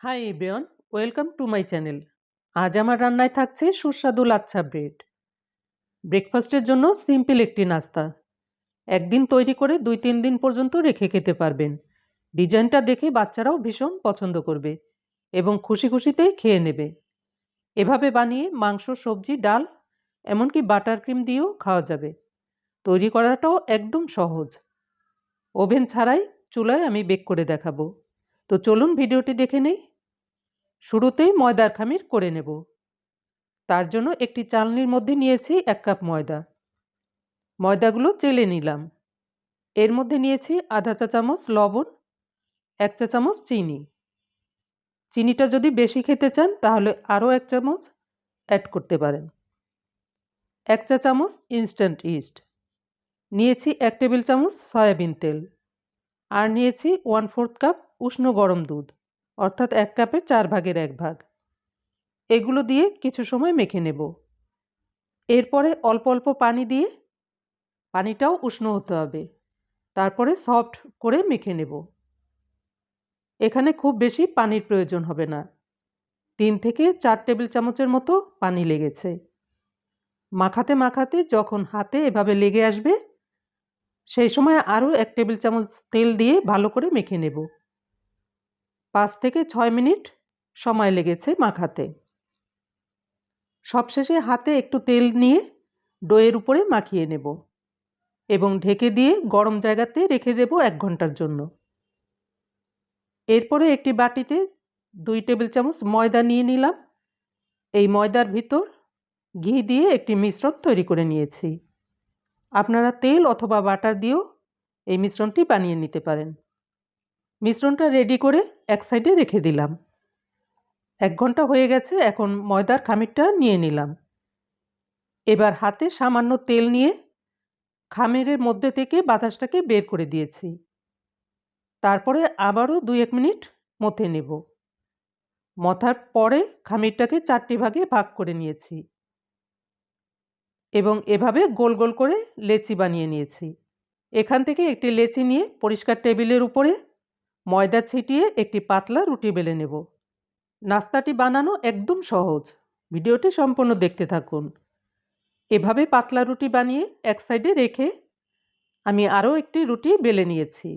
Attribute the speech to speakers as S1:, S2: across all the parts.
S1: Hi everyone welcome to my channel আজ আমার রান্নায় থাকছে সুস্বাদু লাচ্ছা ব্রেড ব্রেকফাস্টের জন্য সিম্পল একটি নাস্তা। একদিন তৈরি করে দুই তিন দিন পর্যন্ত রেখে খেতে পারবেন। ডিজাইনটা দেখে বাচ্চারাও ভীষণ পছন্দ করবে এবং খুশি খুশিতেই খেয়ে নেবে। এভাবে বানিয়ে মাংস, সবজি, ডাল, এমনকি বাটার ক্রিম দিয়েও খাওয়া যাবে। তৈরি করাটাও একদম সহজ। ওভেন ছাড়াই চুলায় আমি বেক করে দেখাবো। তো চলুন ভিডিওটি দেখে নেই। শুরুতেই ময়দার খামির করে নেব। তার জন্য একটি চালনির মধ্যে নিয়েছি এক কাপ ময়দা। ময়দাগুলো চেলে নিলাম। এর মধ্যে নিয়েছি আধা চা চামচ লবণ, এক চা চামচ চিনি। চিনিটা যদি বেশি খেতে চান, তাহলে আরও এক চামচ অ্যাড করতে পারেন। এক চা চামচ ইনস্ট্যান্ট ইস্ট। নিয়েছি এক টেবিল চামচ সয়াবিন তেল। আর নিয়েছি ওয়ান ফোর্থ কাপ উষ্ণ গরম দুধ। অর্থাৎ এক কাপের চার ভাগের এক ভাগ। এগুলো দিয়ে কিছু সময় মেখে নেব। এরপরে অল্প অল্প পানি দিয়ে পানিটাও উষ্ণ হতে হবে। তারপরে সফট করে মেখে নেব। এখানে খুব বেশি পানির প্রয়োজন হবে না। তিন থেকে চার টেবিল চামচের মতো পানি লেগেছে। মাখাতে মাখাতে যখন হাতে এভাবে লেগে আসবে, সেই সময় আরও এক টেবিল চামচ তেল দিয়ে ভালো করে মেখে নেব। পাঁচ থেকে ছয় মিনিট সময় লেগেছে মাখাতে। সবশেষে হাতে একটু তেল নিয়ে ডোয়ের উপরে মাখিয়ে নেব এবং ঢেকে দিয়ে গরম জায়গাতে রেখে দেব এক ঘণ্টার জন্য। এরপরে একটি বাটিতে দুই টেবিল চামচ ময়দা নিয়ে নিলাম। এই ময়দার ভিতর ঘি দিয়ে একটি মিশ্রণ তৈরি করে নিয়েছি। আপনারা তেল অথবা বাটার দিয়েও এই মিশ্রণটি বানিয়ে নিতে পারেন। মিশ্রণটা রেডি করে এক সাইডে রেখে দিলাম। এক ঘণ্টা হয়ে গেছে, এখন ময়দার খামিরটা নিয়ে নিলাম। এবার হাতে সামান্য তেল নিয়ে খামিরের মধ্যে থেকে বাতাসটাকে বের করে দিয়েছি। তারপরে আবারও দুই এক মিনিট মথে নেব। মথার পরে খামিরটাকে চারটি ভাগে ভাগ করে নিয়েছি। এবং এভাবে গোল গোল করে লেচি বানিয়ে নিয়েছি। এখান থেকে একটি লেচি নিয়ে পরিষ্কার টেবিলের উপরে ময়দা ছিটিয়ে একটি পাতলা রুটি বেলে নেব। নাস্তাটি বানানো একদম সহজ। ভিডিওটি সম্পূর্ণ দেখতে থাকুন। এভাবে পাতলা রুটি বানিয়ে এক সাইডে রেখে আমি আরও একটি রুটি বেলে নিয়েছি।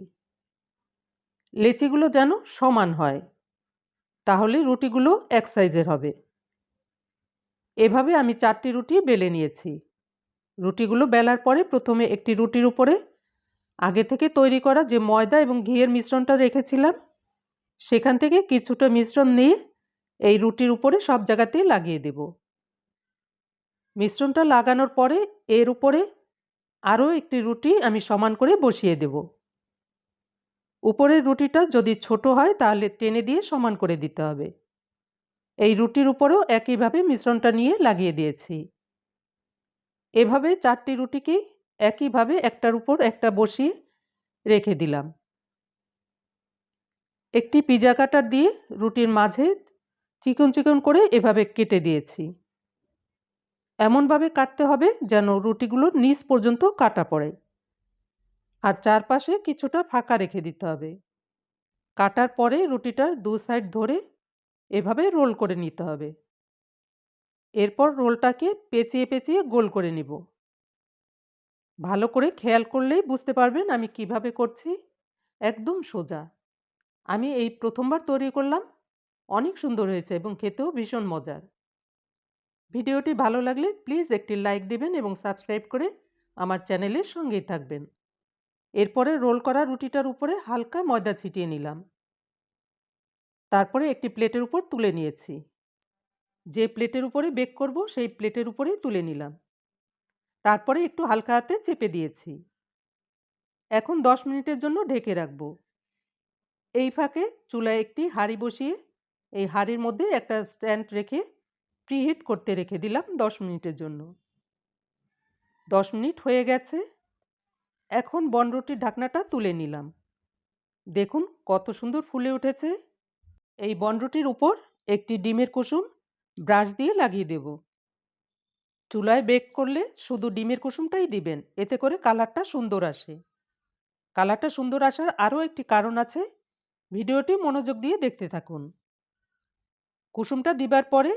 S1: লেচিগুলো যেন সমান হয়, তাহলে রুটিগুলো এক সাইজের হবে। এভাবে আমি চারটি রুটি বেলে নিয়েছি। রুটিগুলো বেলার পরে প্রথমে একটি রুটির উপরে আগে থেকে তৈরি করা যে ময়দা এবং ঘিয়ের মিশ্রণটা রেখেছিলাম, সেখান থেকে কিছুটা মিশ্রণ নিয়ে এই রুটির উপরে সব জায়গাতেই লাগিয়ে দেব। মিশ্রণটা লাগানোর পরে এর উপরে আরও একটি রুটি আমি সমান করে বসিয়ে দেব। উপরের রুটিটা যদি ছোট হয় তাহলে টেনে দিয়ে সমান করে দিতে হবে। এই রুটির উপরেও একইভাবে মিশ্রণটা নিয়ে লাগিয়ে দিয়েছি। এভাবে চারটি রুটিকেই একইভাবে একটার উপর একটা বসিয়ে রেখে দিলাম। একটি পিজা কাটার দিয়ে রুটির মাঝে চিকন চিকন করে এভাবে কেটে দিয়েছি। এমনভাবে কাটতে হবে যেন রুটিগুলো নিচ পর্যন্ত কাটা পড়ে। আর চারপাশে কিছুটা ফাঁকা রেখে দিতে হবে। কাটার পরে রুটিটার দু সাইড ধরে এভাবে রোল করে নিতে হবে। এরপর রোলটাকে পেঁচিয়ে পেঁচিয়ে গোল করে নিব। ভালো করে খেয়াল করলেই বুঝতে পারবেন আমি কীভাবে করছি। একদম সোজা। আমি এই প্রথমবার তৈরি করলাম। অনেক সুন্দর হয়েছে এবং খেতেও ভীষণ মজার। ভিডিওটি ভালো লাগলে প্লিজ একটি লাইক দিবেন এবং সাবস্ক্রাইব করে আমার চ্যানেলের সঙ্গেই থাকবেন। এরপরে রোল করা রুটিটার উপরে হালকা ময়দা ছিটিয়ে নিলাম। তারপরে একটি প্লেটের উপর তুলে নিয়েছি। যে প্লেটের উপরে বেক করব, সেই প্লেটের উপরেই তুলে নিলাম। তারপরে একটু হালকা হাতে চেপে দিয়েছি। এখন দশ মিনিটের জন্য ঢেকে রাখব। এই ফাঁকে চুলায় একটি হাঁড়ি বসিয়ে, এই হাঁড়ির মধ্যে একটা স্ট্যান্ড রেখে প্রিহিট করতে রেখে দিলাম দশ মিনিটের জন্য। দশ মিনিট হয়ে গেছে। এখন বনরুটির ঢাকনাটা তুলে নিলাম। দেখুন কত সুন্দর ফুলে উঠেছে। এই বনরুটির উপর একটি ডিমের কুসুম ব্রাশ দিয়ে লাগিয়ে দেব। চুলায় বেক করলে শুধু ডিমের কুসুমটাই দিবেন, এতে করে কালারটা সুন্দর আসে। কালারটা সুন্দর আসার আরও একটি কারণ আছে, ভিডিওটি মনোযোগ দিয়ে দেখতে থাকুন। কুসুমটা দিবার পরে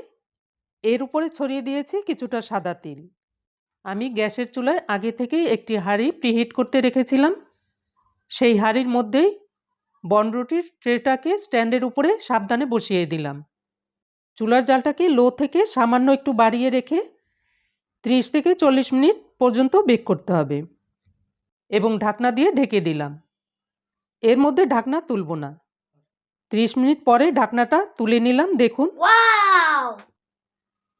S1: এর উপরে ছড়িয়ে দিয়েছি কিছুটা সাদা তিল। আমি গ্যাসের চুলায় আগে থেকেই একটি হাঁড়ি প্রিহিট করতে রেখেছিলাম। সেই হাঁড়ির মধ্যেই বনরুটির ট্রেটাকে স্ট্যান্ডের উপরে সাবধানে বসিয়ে দিলাম। চুলার জালটাকে লো থেকে সামান্য একটু বাড়িয়ে রেখে ত্রিশ থেকে চল্লিশ মিনিট পর্যন্ত বেক করতে হবে এবং ঢাকনা দিয়ে ঢেকে দিলাম। এর মধ্যে ঢাকনা তুলব না। ত্রিশ মিনিট পরে ঢাকনাটা তুলে নিলাম দেখুন।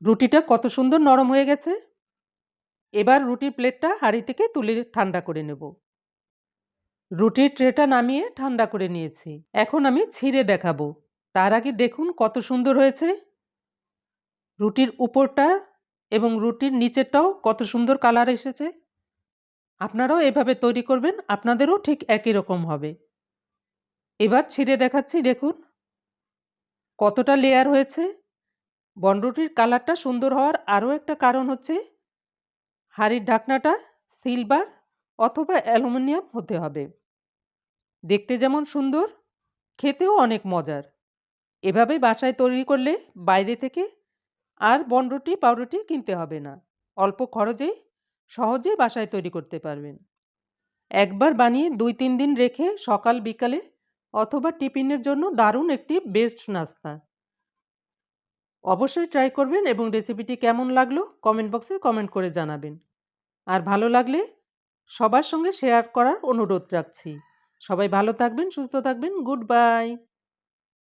S1: রুটিটা কত সুন্দর নরম হয়ে গেছে। এবার রুটির প্লেটটা হাঁড়ি থেকে তুলে ঠান্ডা করে নেব। রুটির ট্রেটা নামিয়ে ঠান্ডা করে নিয়েছি। এখন আমি ছিঁড়ে দেখাবো। তার আগে দেখুন কত সুন্দর হয়েছে। রুটির উপরটা এবং রুটির নিচেরটাও কত সুন্দর কালার এসেছে। আপনারাও এভাবে তৈরি করবেন, আপনাদেরও ঠিক একই রকম হবে। এবার ছিঁড়ে দেখাচ্ছি, দেখুন। কতটা লেয়ার হয়েছে। বনরুটির কালারটা সুন্দর হওয়ার আরও একটা কারণ হচ্ছে, হাঁড়ির ঢাকনাটা সিলভার অথবা অ্যালুমিনিয়াম হতে হবে। দেখতে যেমন সুন্দর, খেতেও অনেক মজার। এভাবে বাসায় তৈরি করলে বাইরে থেকে আর বনরুটি পাউরুটি কিনতে হবে না। অল্প খরচেই সহজেই বাসায় তৈরি করতে পারবেন। একবার বানিয়ে দুই তিন দিন রেখে সকাল বিকালে অথবা টিফিনের জন্য দারুণ একটি বেস্ট নাস্তা। অবশ্যই ট্রাই করবেন এবং রেসিপিটি কেমন লাগল কমেন্ট বক্সে কমেন্ট করে জানাবেন। আর ভালো লাগলে সবার সঙ্গে শেয়ার করার অনুরোধ রাখছি। সবাই ভালো থাকবেন, সুস্থ থাকবেন গুড বাই